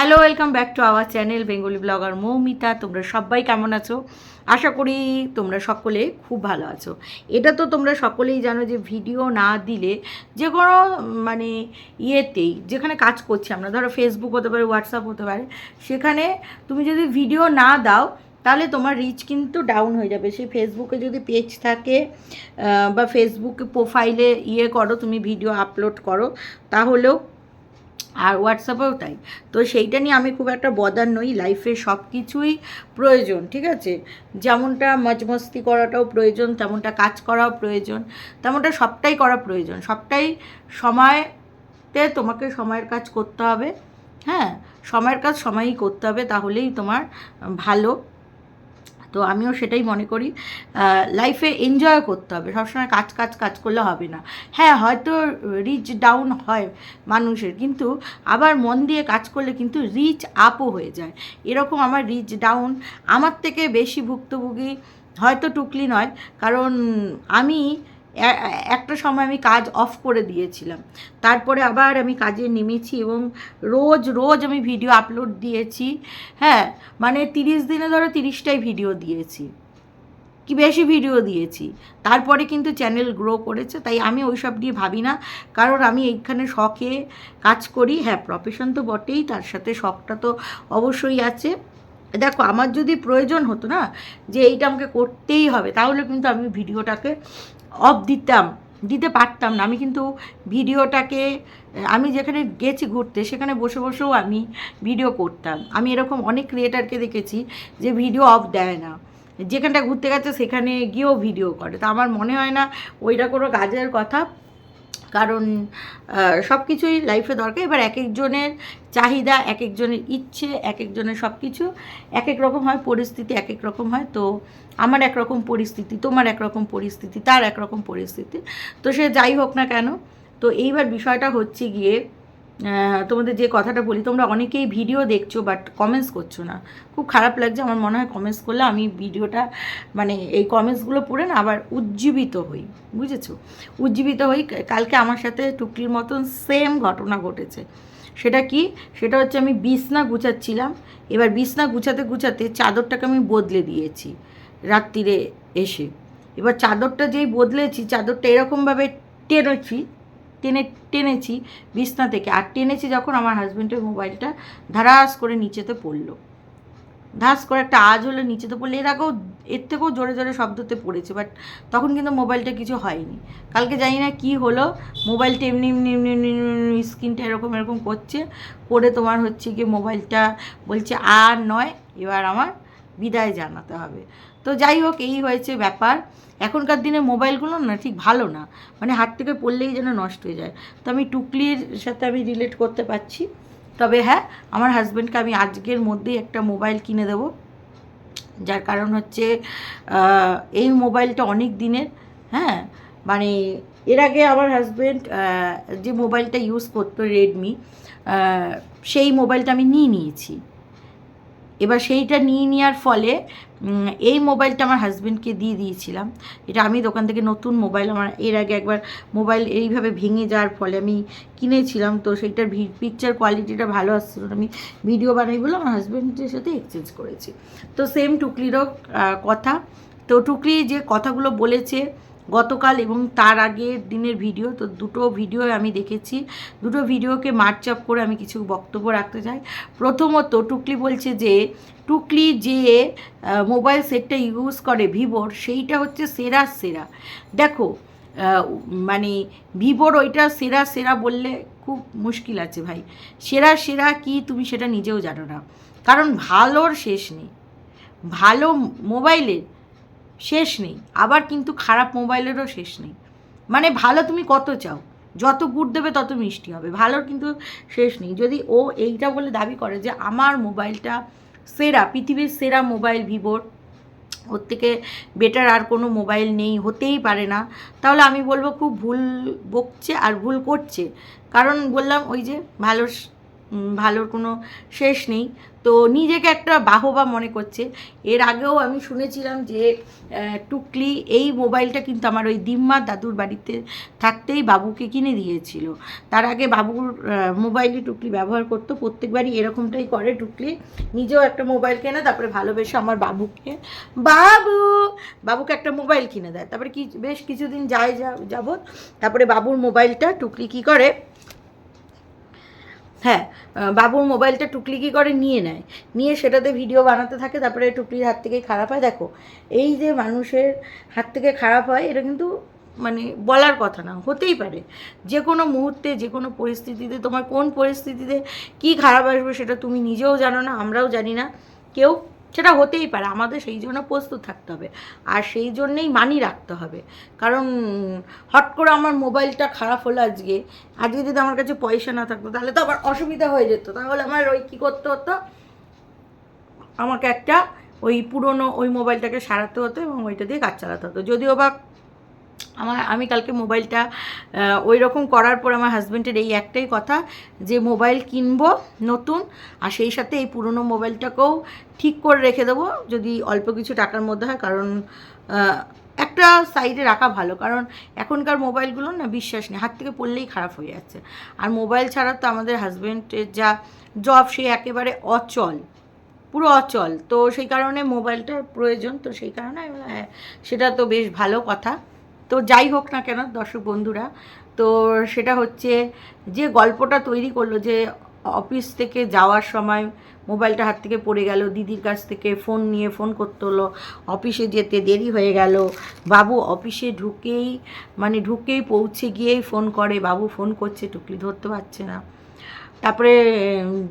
Hello welcome back to our channel Bengali blogger Moumita তোমরা সবাই কেমন আছো? আশা করি তোমরা সকলে খুব ভালো আছো। এটা তো তোমরা সকলেই জানো যে ভিডিও না দিলে যে কোনো মানে ইয়েতেই, যেখানে কাজ করছি আমরা, ধরো ফেসবুক হতে পারে হোয়াটসঅ্যাপ হতে পারে, সেখানে তুমি যদি ভিডিও না দাও, তাহলে তোমার রিচ কিন্তু ডাউন হয়ে যাবে। সেই ফেসবুকে যদি পেজ থাকে বা ফেসবুকে প্রোফাইলে ইয়ে করো, তুমি ভিডিও আপলোড করো, তাহলেও আর হোয়াটসঅ্যাপেও তাই। তো সেইটা নিয়ে আমি খুব একটা বদার নই লাইফে সব কিছুই প্রয়োজন, ঠিক আছে? যেমনটা মজমস্তি করাটাও প্রয়োজন, তেমনটা কাজ করাও প্রয়োজন, তেমনটা সবটাই করা প্রয়োজন। সবটাই সময়তে তোমাকে সময়ের কাজ করতে হবে হ্যাঁ? সময়ের কাজ সময়ই করতে হবে, তাহলেই তোমার ভালো। তো আমিও সেটাই মনে করি লাইফে এনজয় করতে হবে। সবসময় কাজ কাজ কাজ করলে হবে না। হ্যাঁ হয়তো রিচ ডাউন হয় মানুষের, কিন্তু আবার মন দিয়ে কাজ করলে কিন্তু রিচ আপও হয়ে যায়। এরকম আমার রিচ ডাউন আমার থেকে বেশি ভুক্তভোগী হয়তো টুকলি নয়, কারণ আমি একটা সময় আমি কাজ অফ করে দিয়েছিলাম। তারপরে আবার আমি কাজে নেমেছি এবং রোজ রোজ আমি ভিডিও আপলোড দিয়েছি। হ্যাঁ মানে তিরিশ দিনে ধরো তিরিশটাই ভিডিও দিয়েছি। কি বেশি ভিডিও দিয়েছি? তারপরে কিন্তু চ্যানেল গ্রো করেছে, তাই আমি ওইসব নিয়ে ভাবি না। কারণ আমি এইখানে শখে কাজ করি। হ্যাঁ প্রফেশন তো বটেই, তার সাথে শখটা তো অবশ্যই আছে। দেখো, আমার যদি প্রয়োজন হতো না যে এইটা আমাকে করতেই হবে, তাহলে কিন্তু আমি ভিডিওটাকে অফ দিতাম, দিতে পারতাম না। আমি কিন্তু ভিডিওটাকে, আমি যেখানে গেছি ঘুরতে, সেখানে বসে বসেও আমি ভিডিও করতাম। আমি এরকম অনেক ক্রিয়েটারকে দেখেছি যে ভিডিও অফ দেয় না। যেখানটা ঘুরতে গেছে সেখানে গিয়েও ভিডিও করে। তা আমার মনে হয় না ওইটা কোনো কাজের কথা। কারণ সব কিছুই লাইফে দরকার। এবার এক একজনের চাহিদা এক একজনের ইচ্ছে এক একজনের সব কিছু এক এক রকম হয়, পরিস্থিতি এক এক রকম হয়। তো আমার একরকম পরিস্থিতি, তোমার একরকম পরিস্থিতি, তার একরকম পরিস্থিতি। তো সে যাই হোক না কেন, তো এইবার বিষয়টা হচ্ছে গিয়ে তোমাদের যে কথাটা বলি, তোমরা অনেকেই ভিডিও দেখছ বাট কমেন্টস করছ না। খুব খারাপ লাগছে, আমার মনে হয় কমেন্টস করলে আমি ভিডিওটা মানে এই কমেন্টসগুলো পড়ে না আবার উজ্জীবিত হই, বুঝেছ? উজ্জীবিত হই কালকে আমার সাথে টুকলির মতন সেম ঘটনা ঘটেছে। সেটা কি? সেটা হচ্ছে আমি বিছনা গুছাচ্ছিলাম, এবার বিছনা গুছাতে গুছাতে চাদরটাকে আমি বদলে দিয়েছি রাত্রিরে এসে। এবার চাদরটা যেই বদলেছি, চাদরটা এরকমভাবে টেনেছি টেনে, টেনেছি বিছনা থেকে। আর টেনেছি যখন আমার হাজব্যান্ডের মোবাইলটা ধারাস করে নিচেতে পড়ল। ধাস করে একটা আজ হলো নিচেতে পড়লে। এর আগেও, এর থেকেও জোরে জোরে শব্দতে পড়েছে বাট তখন কিন্তু মোবাইলটা কিছু হয়নি। কালকে জানি না কি হলো মোবাইলটা এমনি এমনি এমনি এমনি স্ক্রিনটা এরকম এরকম করছে। করে তোমার হচ্ছে গিয়ে মোবাইলটা বলছে আর নয়, এবার আমার বিদায় জানাতে হবে। তো যাই হোক, এই হয়েছে ব্যাপার। এখনকার দিনে মোবাইলগুলো না ঠিক ভালো না। মানে হাত থেকে পড়লেই যেন নষ্ট হয়ে যায়। তো আমি টুকলির সাথে আমি রিলেট করতে পারছি। তবে হ্যাঁ আমার হাজব্যান্ডকে আমি আজকের মধ্যেই একটা মোবাইল কিনে দেবো। যার কারণ হচ্ছে এই মোবাইলটা অনেক দিনের। হ্যাঁ মানে এর আগে আমার হাজব্যান্ড যে মোবাইলটা ইউজ করতো রেডমি সেই মোবাইলটা আমি নিয়ে নিয়েছি। এবার সেইটা নিয়ে নেওয়ার ফলে এই মোবাইলটা আমার হাজব্যান্ডকে দিয়ে দিয়েছিলাম। এটা আমি দোকান থেকে নতুন মোবাইল, আমার এর আগে একবার মোবাইল এইভাবে ভেঙে যাওয়ার ফলে আমি কিনেছিলাম। তো সেইটার পিকচার কোয়ালিটিটা ভালো আসছিল। আমি ভিডিও বানাই বলে আমার হাজব্যান্ডের সাথে এক্সচেঞ্জ করেছি। তো সেম টুকলিরও কথা। তো টুকলি যে কথাগুলো বলেছে গতকাল এবং তার আগের দিনের ভিডিও তো দুটো ভিডিও আমি দেখেছি। দুটো ভিডিওকে মার্চ আপ করে আমি কিছু বক্তব্য রাখতে চাই। প্রথমত টুকলি বলছে যে, টুকলি যে মোবাইল সেটটা ইউজ করে ভিভোর সেইটা হচ্ছে সেরা সেরা। দেখো মানে ভিভোর ওইটা সেরা সেরা বললে খুব মুশকিল আছে ভাই। সেরা সেরা কি তুমি সেটা নিজেও জানো না। কারণ ভালোর শেষ নেই। ভালো মোবাইলের শেষ নেই। আবার কিন্তু খারাপ মোবাইলেরও শেষ নেই। মানে ভালো তুমি কত চাও? যত গুড় দেবে তত মিষ্টি হবে। ভালোর কিন্তু শেষ নেই। যদি ও এইটা বলে দাবি করে যে আমার মোবাইলটা সেরা, পৃথিবীর সেরা মোবাইল ভিভোর ওর থেকে বেটার আর কোনো মোবাইল নেই, হতেই পারে না, তাহলে আমি বলব খুব ভুল বকছে আর ভুল করছে। কারণ বললাম ওই যে ভালো ভালোর কোনো শেষ নেই। তো নিজেকে একটা বাহবা মনে করছে। এর আগেও আমি শুনেছিলাম যে টুকলি এই মোবাইলটা কিন্তু আমার ওই দিম্মা দাদুর বাড়িতে থাকতেই বাবুকে কিনে দিয়েছিল। তার আগে বাবুর মোবাইলই টুকলি ব্যবহার করতো। প্রত্যেকবারই এরকমটাই করে টুকলি। নিজেও একটা মোবাইল কেনে, তারপরে ভালোবেসে আমার বাবুকে। বাবু! বাবুকে একটা মোবাইল কিনে দেয়। তারপরে কি, বেশ কিছুদিন যায় যাবত তারপরে বাবুর মোবাইলটা টুকলি কি করে? হ্যাঁ বাবুর মোবাইলটা টুকলি কি করে নিয়ে নেয়। নিয়ে সেটাতে ভিডিও বানাতে থাকে, তারপরে টুকলির হাত থেকে খারাপ হয়। দেখো, এই যে মানুষের হাত থেকে খারাপ হয়, এটা কিন্তু মানে বলার কথা না, হতেই পারে। যে কোনো মুহূর্তে, যে কোনো পরিস্থিতিতে, তোমার কোন পরিস্থিতিতে কি খারাপ আসবে সেটা তুমি নিজেও জানো না, আমরাও জানি না। কেউ সেটা হতেই পারে, আমাদের সেই জন্য প্রস্তুত থাকতে হবে। আর সেই জন্যেই মানি রাখতে হবে। কারণ, হট করে আমার মোবাইলটা খারাপ হলো আজকে আজকে যদি আমার কাছে পয়সা না থাকতো, তাহলে তো আবার অসুবিধা হয়ে যেত। তাহলে আমার ওই কী করতে হতো? আমাকে একটা ওই পুরনো ওই মোবাইলটাকে সারাতে হতো এবং ওইটা দিয়ে কাজ চালাতে হতো। যদিও বা আমার, আমি কালকে মোবাইলটা ওই রকম করার পর আমার হাজব্যান্ডের এই একটাই কথা, যে মোবাইল কিনবো নতুন, আর সেই সাথে এই পুরনো মোবাইলটাকেও ঠিক করে রেখে দেবো, যদি অল্প কিছু টাকার মধ্যে হয়, কারণ একটা সাইডে রাখা ভালো, কারণ এখনকার মোবাইলগুলো না বিশ্বাস নেই, হাত থেকে পড়লেই খারাপ হয়ে যাচ্ছে। আর মোবাইল ছাড়া তো আমাদের হাজব্যান্ডের যা জব, সে একেবারে অচল, পুরো অচল। তো সেই কারণে মোবাইলটার প্রয়োজন, তো সেই কারণে হ্যাঁ সেটা তো বেশ ভালো কথা। তো যাই হোক না কেন, দর্শক বন্ধুরা, তো সেটা হচ্ছে যে গল্পটা তৈরি করল যে অফিস থেকে যাওয়ার সময় মোবাইলটা হাত থেকে পড়ে গেল, দিদির কাছ থেকে ফোন নিয়ে ফোন করতে হলো, অফিসে যেতে দেরি হয়ে গেল, বাবু অফিসে ঢুকেই মানে ঢুকেই পৌঁছে গিয়েই ফোন করে, বাবু ফোন করছে, টুকলি ধরতে পারছে না। তারপরে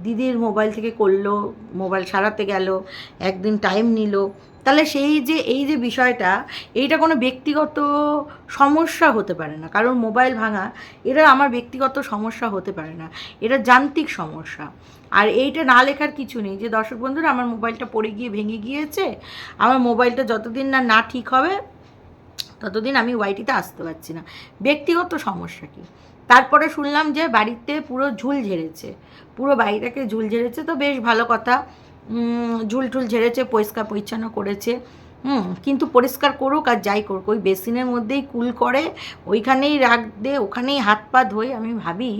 দিদির মোবাইল থেকে করল মোবাইল সারাতে গেল, একদিন টাইম নিল। তাহলে সেই যে, এই যে বিষয়টা, এইটা কোনো ব্যক্তিগত সমস্যা হতে পারে না। কারণ মোবাইল ভাঙা এটা আমার ব্যক্তিগত সমস্যা হতে পারে না। এটা যান্ত্রিক সমস্যা। আর এইটা না লেখার কিছু নেই। যে দর্শক বন্ধুরা, আমার মোবাইলটা পড়ে গিয়ে ভেঙে গিয়েছে, আমার মোবাইলটা যতদিন না না ঠিক হবে, ততদিন আমি ওয়াইটিতে আসতে পারছি না। ব্যক্তিগত সমস্যা কি? তারপরে শুনলাম যে বাড়িতে পুরো ঝুল ঝেড়েছে। পুরো বাড়িটাকে ঝুল ঝেড়েছে, তো বেশ ভালো কথা। ঝুল ঝুল ঝেড়েছে, পরিষ্কার পরিচ্ছন্ন করেছে। হুম, কিন্তু পরিষ্কার করুক আর যাই করুক, ওই বেসিনের মধ্যেই কুল করে, ওইখানেই রাখ দে, ওখানেই হাত পা ধোয়। আমি ভাবি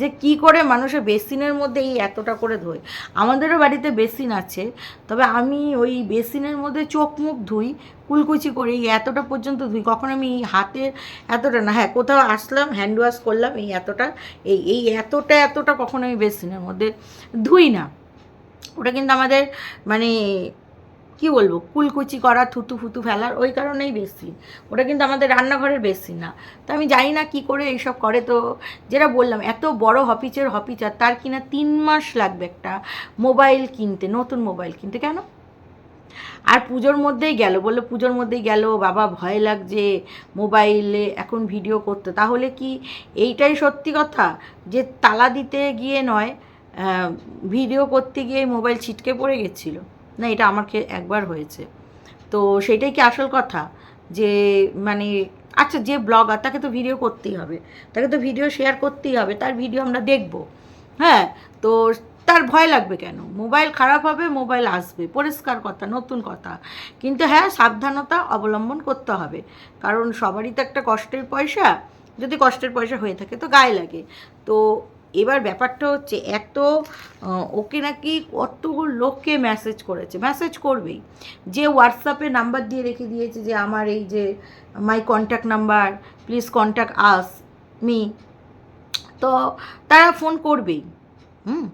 যে কি করে মানুষের বেসিনের মধ্যে এই এতটা করে ধোয়। আমাদেরও বাড়িতে বেসিন আছে, তবে আমি ওই বেসিনের মধ্যে চোখ মুখ ধুই, কুলকুচি করি, এই এতটা পর্যন্ত ধুই। কখন আমি এই হাতের এতটা না হ্যাঁ কোথাও আসলাম, হ্যান্ড ওয়াশ করলাম, এই এতটা, এই এই এতটা এতটা কখনো আমি বেসিনের মধ্যে ধুই না। ওটা কিন্তু আমাদের মানে কি বলব, কুলকুচি করা, থুতু ফুতু ফেলার ওই কারণেই বেশি। ওটা কিন্তু আমাদের রান্নাঘরের বেশি না। তো আমি জানি না কি করে এইসব করে। তো যেটা বললাম, এত বড় হপিচের হপিচার তার কিনা তিন মাস লাগবে একটা মোবাইল কিনতে, নতুন মোবাইল কিনতে। কেন? আর পুজোর মধ্যেই গেল, বলল পুজোর মধ্যেই গেল, বাবা ভয় লাগছে মোবাইলে এখন ভিডিও করতে। তাহলে কি এইটাই সত্যি কথা? যে তালা দিতে গিয়ে নয় ভিডিও করতে গিয়ে মোবাইল ছিটকে পড়ে গেছিল। না, এটা আমার ক্ষে- একবার হয়েছে। তো সেটাই কি আসল কথা? যে মানে আচ্ছা যে ব্লগার, তাকে তো ভিডিও করতেই হবে। তাকে তো ভিডিও শেয়ার করতেই হবে, তার ভিডিও আমরা দেখব। হ্যাঁ তো তার ভয় লাগবে কেন? মোবাইল খারাপ হবে, মোবাইল আসবে। পরিষ্কার কথা, নতুন কথা। কিন্তু হ্যাঁ সাবধানতা অবলম্বন করতে হবে। কারণ সবারই তো একটা কষ্টের পয়সা। যদি কষ্টের পয়সা হয়ে থাকে, তো গায়ে লাগে। তো এবার ব্যাপারটা হচ্ছে এত আহ, ওকে নাকি কতগুলো লোককে মেসেজ করেছে। মেসেজ করবেই। যে হোয়াটসঅ্যাপে নাম্বার দিয়ে রেখে দিয়েছে যে আমার এই যে my contact number please contact us me তো তারা ফোন করবেই। হুম?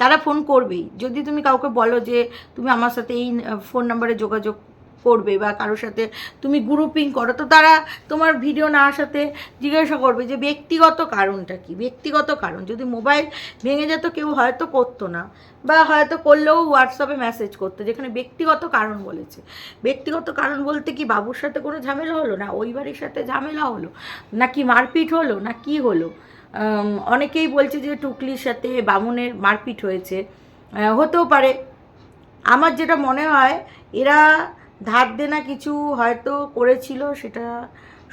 তারা ফোন করবেই। যদি তুমি কাউকে বলো যে তুমি আমার সাথে এই ফোন নাম্বারে যোগাযোগ করবে বা কারোর সাথে তুমি গ্রুপিং করো, তো তারা তোমার ভিডিও না আসাতে জিজ্ঞাসা করবে যে ব্যক্তিগত কারণটা কি? ব্যক্তিগত কারণ, যদি মোবাইল ভেঙে যেত কেউ হয়তো করতো না বা হয়তো করলেও হোয়াটসঅ্যাপে মেসেজ করতো, যেখানে ব্যক্তিগত কারণ বলেছে। ব্যক্তিগত কারণ বলতে কি বাবুর সাথে কোনো ঝামেলা হলো না? ওই বাড়ির সাথে ঝামেলা হলো? নাকি মারপিট হলো? না কি হলো? অনেকেই বলছে যে টুকলির সাথে বামুনের মারপিট হয়েছে। হতেও পারে। আমার যেটা মনে হয়, এরা ধার দেনা কিছু হয়তো করেছিল, সেটা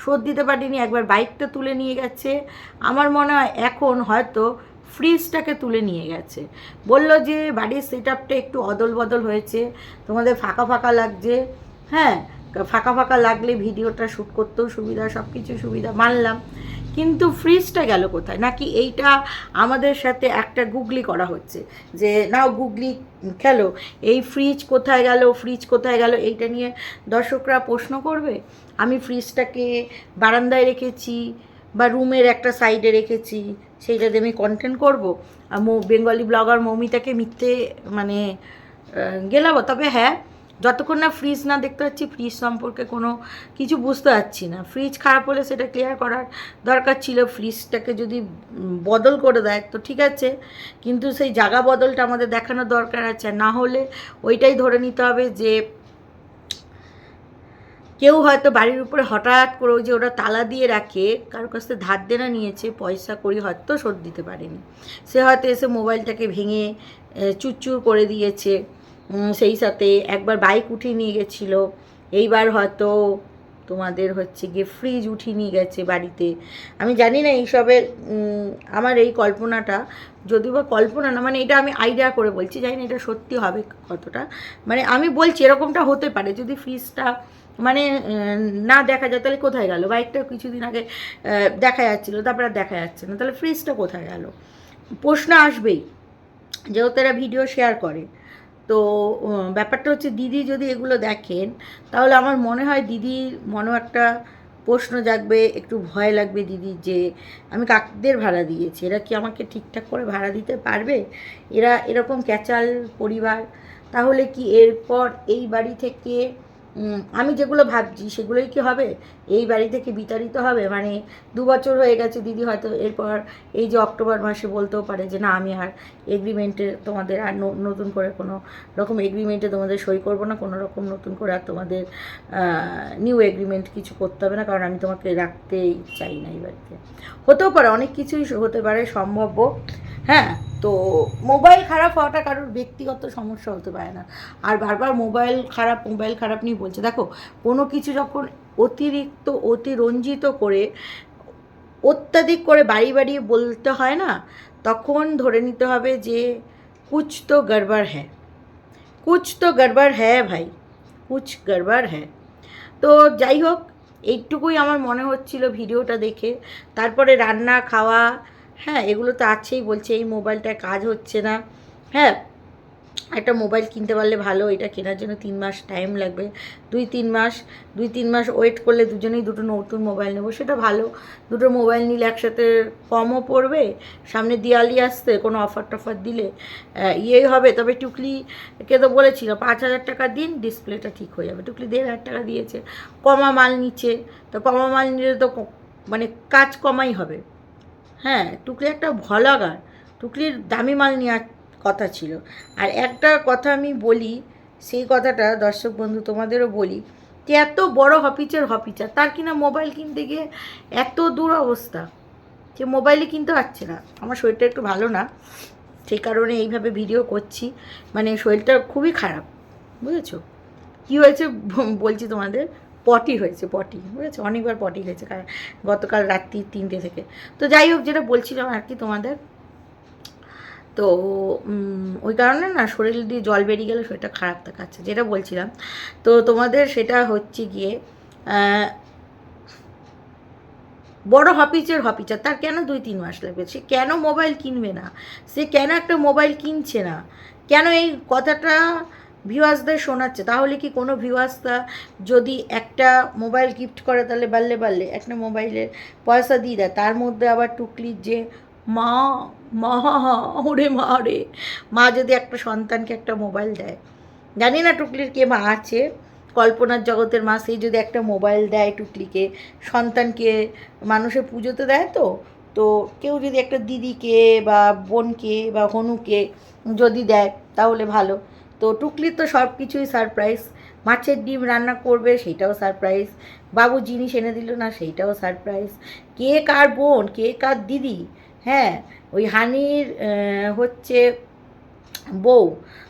শোধ দিতে পারিনি, একবার বাইকটা তুলে নিয়ে গেছে। আমার মনে হয় এখন হয়তো ফ্রিজটাকে তুলে নিয়ে গেছে। বলল যে, বাড়ির সেট আপটা একটু অদল বদল হয়েছে, তোমাদের ফাঁকা ফাঁকা লাগছে। হ্যাঁ ফাঁকা ফাঁকা লাগলে ভিডিওটা শ্যুট করতেও সুবিধা সব কিছু সুবিধা, মানলাম। কিন্তু ফ্রিজটা গেল কোথায়? নাকি এইটা আমাদের সাথে একটা গুগলি করা হচ্ছে যে, নাও গুগলি, খেলো, এই ফ্রিজ কোথায় গেল ফ্রিজ কোথায় গেল? এইটা নিয়ে দর্শকরা প্রশ্ন করবে। আমি ফ্রিজটাকে বারান্দায় রেখেছি বা রুমের একটা সাইডে রেখেছি, সেইটাতে আমি কন্টেন্ট করব। বেঙ্গলি ব্লগার মৌমিতাকে মিথ্যে মানে গেলাবো। তবে হ্যাঁ যতক্ষণ না ফ্রিজ না দেখতে পাচ্ছি ফ্রিজ সম্পর্কে কোনো কিছু বুঝতে পারছি না। ফ্রিজ খারাপ হলে সেটা ক্লিয়ার করার দরকার ছিল। ফ্রিজটাকে যদি বদল করে দেয়, তো ঠিক আছে। কিন্তু সেই জায়গা বদলটা আমাদের দেখানোর দরকার আছে। না হলে ওইটাই ধরে নিতে হবে যে, কেউ হয়তো বাড়ির উপরে হঠাৎ করে যে ওরা তালা দিয়ে রাখে কারোর কাছ থেকে ধার দেনা নিয়েছে, পয়সা করি হয়তো শোধ দিতে পারেনি। সে হয়তো এসে মোবাইলটাকে ভেঙে চুরচুর করে দিয়েছে। সেই সাথে একবার বাইক উঠিয়ে নিয়ে গেছিল। এইবার হয়তো তোমাদের হচ্ছে গিয়ে ফ্রিজ উঠিয়ে নিয়ে গেছে বাড়িতে। আমি জানি না এইসবের আমার এই কল্পনাটা, যদিও বা কল্পনা না মানে এটা আমি আইডিয়া করে বলছি, জানি না এটা সত্যি হবে কতটা। মানে আমি বলছি এরকমটা হতে পারে, যদি ফ্রিজটা মানে না দেখা যায়, তাহলে কোথায় গেল? বাইকটা কিছুদিন আগে দেখা যাচ্ছিল, তারপরে আর দেখা যাচ্ছে না, তাহলে ফ্রিজটা কোথায় গেল? প্রশ্ন আসবেই, যেহেতু এরা ভিডিও শেয়ার করে। তো ব্যাপারটা হচ্ছে দিদি যদি এগুলো দেখেন, তাহলে আমার মনে হয় দিদির মনেও একটা প্রশ্ন জাগবে, একটু ভয় লাগবে দিদি যে, আমি কাকদের ভাড়া দিয়েছি, এরা কি আমাকে ঠিকঠাক করে ভাড়া দিতে পারবে? এরা এরকম ক্যাচাল পরিবার, তাহলে কি এরপর এই বাড়ি থেকে আমি যেগুলো ভাবছি সেগুলোই কি হবে? এই বাড়ি থেকে বিতাড়িত হবে? মানে দু বছর হয়ে গেছে দিদি হয়তো এরপর এই যে অক্টোবর মাসে বলতেও পারে যে, না, আমি আর এগ্রিমেন্টে তোমাদের আর নতুন করে কোনো রকম এগ্রিমেন্টে তোমাদের সই করব না। কোনো রকম নতুন করে আর তোমাদের নিউ এগ্রিমেন্ট কিছু করতে হবে না। কারণ আমি তোমাকে রাখতেই চাই না এই বাড়িতে। হতেও পারে, অনেক কিছুই হতে পারে সম্ভাব্য। হ্যাঁ? তো মোবাইল খারাপ হওয়াটা কারোর ব্যক্তিগত সমস্যা হতে পারে না। আর বারবার মোবাইল খারাপ মোবাইল খারাপ নিয়ে বলছে। দেখো, কোনো কিছু যখন অতিরিক্ত, অতিরঞ্জিত করে, অত্যাধিক করে বাড়ি বাড়িয়ে বলতে হয় না, তখন ধরে নিতে হবে যে কুচ তো গড়বড় হ্যাঁ কুচ তো গড়বড় হ্যাঁ ভাই। কুচ গড়বড় হ্যাঁ তো যাই হোক, এইটুকুই আমার মনে হচ্ছিল ভিডিওটা দেখে। তারপরে রান্না, খাওয়া হ্যাঁ এগুলো তো আছেই বলছে, এই মোবাইলটায় কাজ হচ্ছে না। হ্যাঁ একটা মোবাইল কিনতে পারলে ভালো, এটা কেনার জন্য তিন মাস টাইম লাগবে। দুই, তিন মাস, দুই, তিন মাস ওয়েট করলে দুজনেই দুটো নতুন মোবাইল নেব, সেটা ভালো। দুটো মোবাইল নিলে একসাথে কমও পড়বে, সামনে দিওয়ালি আসতে কোনো অফার টফার দিলে ইয়েই হবে। তবে টুকলিকে তো বলেছিল পাঁচ হাজার টাকা দিন, ডিসপ্লেটা ঠিক হয়ে যাবে। টুকলি দেড় হাজার টাকা দিয়েছে, কমা মাল নিচ্ছে, তো কমা মাল নিলে তো মানে কাজ কমাই হবে। হ্যাঁ টুকলি একটা ভলাগার টুকলির দামি মাল নেওয়ার কথা ছিল। আর একটা কথা আমি বলি, সেই কথাটা দর্শক বন্ধু তোমাদেরও বলি, যে এত বড় হপিচার হপিচার তার কিনা মোবাইল কিনতে গিয়ে এত দূর অবস্থা, যে মোবাইলে কিনতে পারছে না। আমার শরীরটা একটু ভালো না, সেই কারণে এইভাবে ভিডিও করছি। মানে শরীরটা খুবই খারাপ, বুঝেছ? কী হয়েছে বলছি তোমাদের? পটি হয়েছে পটি বুঝেছ? অনেকবার পটি হয়েছে গতকাল রাত্রি তিনটে থেকে। তো যাই হোক, যেটা বলছিলাম আর কি তোমাদের, তো ওই কারণে না শরীর দিয়ে জল বেরিয়ে গেলে শরীরটা খারাপ দেখাচ্ছে যেটা বলছিলাম, তো তোমাদের সেটা হচ্ছে গিয়ে বড় হপিচের হপিচার তার কেন দুই তিন মাস লাগবে? সে কেন মোবাইল কিনবে না? সে কেন একটা মোবাইল কিনছে না? কেন এই কথাটা ভিউয়ার্সদের শোনাচ্ছে, তাহলে কি কোনো ভিউয়ার্সটা যদি একটা মোবাইল গিফট করে তাহলে বাড়লে বাল্লে একটা মোবাইলের পয়সা দিয়ে দেয়, তার মধ্যে আবার টুকলির যে মা মা, ওরে মা রে, মা যদি একটা সন্তানকে একটা মোবাইল দেয়, জানি না টুকলির কে মা আছে, কল্পনার জগতের মা সেই যদি একটা মোবাইল দেয় টুকলিকে, সন্তানকে মানুষে পুজোতে দেয় তো তো কেউ যদি একটা দিদিকে বা বোনকে বা হনুকে যদি দেয়, তাহলে ভালো। তো টুকলির তো সব কিছুই সারপ্রাইজ মাছের ডিম রান্না করবে, সেটাও সারপ্রাইজ বাবু জিনিস এনে দিল, না সেইটাও সারপ্রাইজ কে কার বোন, কে কার দিদি? হ্যাঁ ওই হানির হচ্ছে বউ।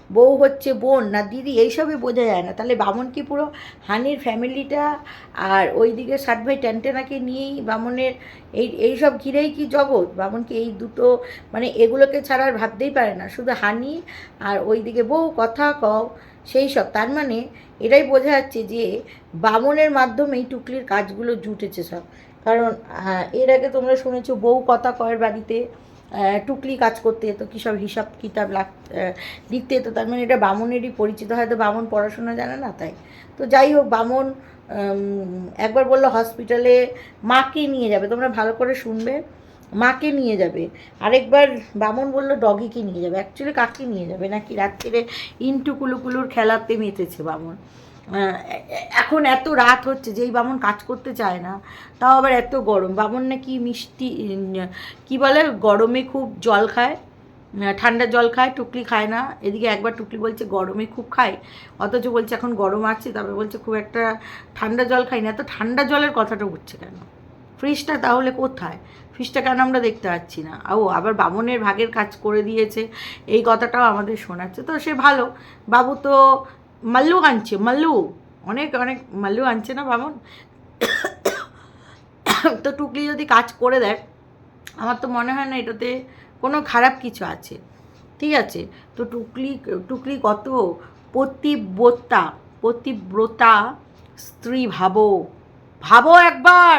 বউ হচ্ছে বোন না দিদি, এইসবই বোঝা যায় না। তাহলে বামন কি পুরো হানির ফ্যামিলিটা আর ওইদিকে ষাট ভাই ট্যান্টেনাকে নিয়েই বামনের এই এইসব ঘিরেই কি জগৎ? বামন কি এই দুটো মানে এগুলোকে ছাড়া আর ভাবতেই পারে না। শুধু হানি আর ওইদিকে বউ, কথা কও, সেই সব। তার মানে এটাই বোঝা যাচ্ছে যে বামনের মাধ্যমেই টুকলির কাজগুলো জুটেছে সব। কারণ এর আগে তোমরা শুনেছো বউ কথা কয়ের বাড়িতে। টুকলি কাজ করতে যেত, কী সব হিসাব কিতাব লাগ লিখতে যেত, তার মানে এটা বামনেরই পরিচিত, হয়তো বামন পড়াশোনা জানে না তাই। তো যাই হোক, বামন একবার বলল হসপিটালে মাকে নিয়ে যাবে, তোমরা ভালো করে শুনবে, মাকে নিয়ে যাবে। আরেকবার বামন বলল ডগিকে নিয়ে যাবে অ্যাকচুয়ালি কাকে নিয়ে যাবে, নাকি রাত্রিরে ইন্টু কুলুকুলুর খেলাতে মেতেছে বামন। এখন এত রাত হচ্ছে যেই বামন কাজ করতে চায় না, তাও আবার এত গরম। বামন নাকি মিষ্টি কি বলে, গরমে খুব জল খায় ঠান্ডা জল খায়, টুকলি খায় না। এদিকে একবার টুকলি বলছে, গরমে খুব খায়। অথচ বলছে, এখন গরম আছে। তারপরে বলছে, খুব একটা ঠান্ডা জল খাই না। এত ঠান্ডা জলের কথাটা উঠছে কেন? ফ্রিজটা তাহলে কোথায়? ফ্রিজটা কেন আমরা দেখতে পাচ্ছি না? ও, আবার বামনের ভাগের কাজ করে দিয়েছে। এই কথাটাও আমাদের শোনাচ্ছে। তো সে ভালো। বাবু তো মাল্লু আনছে, মাল্লু। অনেক অনেক মাল্লু আনছে না বামন? তো টুকলি যদি কাজ করে দেয়, আমার তো মনে হয় না এটাতে কোনো খারাপ কিছু আছে। ঠিক আছে? তো টুকলি টুকলি কত? পতিব্রতা পতিব্রতা স্ত্রী ভাবো। ভাবো একবার।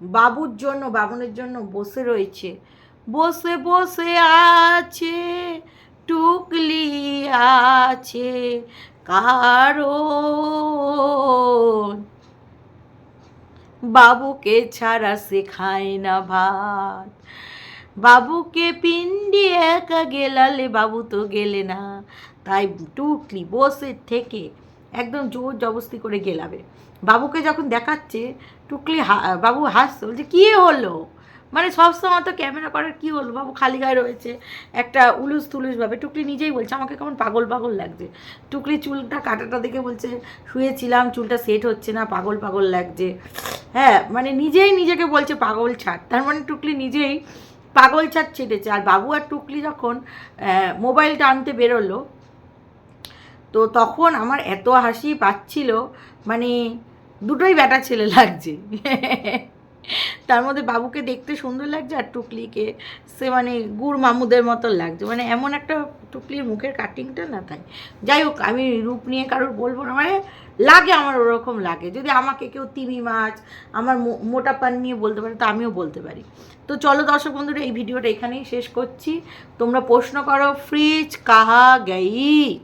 বাবুর জন্য বাবনের জন্য বসে রয়েছে। বসে বসে আছে। টুকলি আছে কারণ। বাবুকে ছাড়া শেখায় না ভাত। বাবুকে পিন্ডি একা গেলালে বাবু তো গেলে না। তাই টুকলি বসে থেকে একদম জোর জবস্তি করে গেলাবে। বাবুকে যখন দেখাচ্ছে, টুকলি বাবু হাসছে, বলছে, কী হলো? মানে সবসময় তো ক্যামেরা করার কী হলো বাবু? খালি গায়ে রয়েছে। একটা উলুস তুলুসভাবে টুকলি নিজেই বলছে, আমাকে কেমন পাগল পাগল লাগছে? টুকলি চুলটা কাটাটা দেখে বলছে, শুয়েছিলাম, চুলটা সেট হচ্ছে না, পাগল পাগল লাগছে। হ্যাঁ মানে নিজেই নিজেকে বলছে পাগল ছাড় তার মানে টুকলি নিজেই পাগল ছাড় ছেটেছে। আর বাবু আর টুকলি যখন মোবাইলটা আনতে বেরোলো, তো তখন আমার এত হাসি পাচ্ছিল মানে দুটোই ব্যাটা ছেলে লাগছে। তার মধ্যে বাবুকে দেখতে সুন্দর লাগছে আর টুকলিকে। সে মানে গুড় মামুদের মতো লাগছে। মানে এমন একটা টুকলির মুখের কাটিংটা না তাই। যাই হোক, আমি রূপ নিয়ে কারোর বলব না মানে লাগে আমার ওরকম লাগে। যদি আমাকে কেউ তিমি মাছ, আমার মোটা পান নিয়ে বলতে পারে, তো আমিও বলতে পারি। তো চলো দর্শক বন্ধুরা, এই ভিডিওটা এখানেই শেষ করছি। তোমরা প্রশ্ন করো, ফ্রিজ কাহা গেই?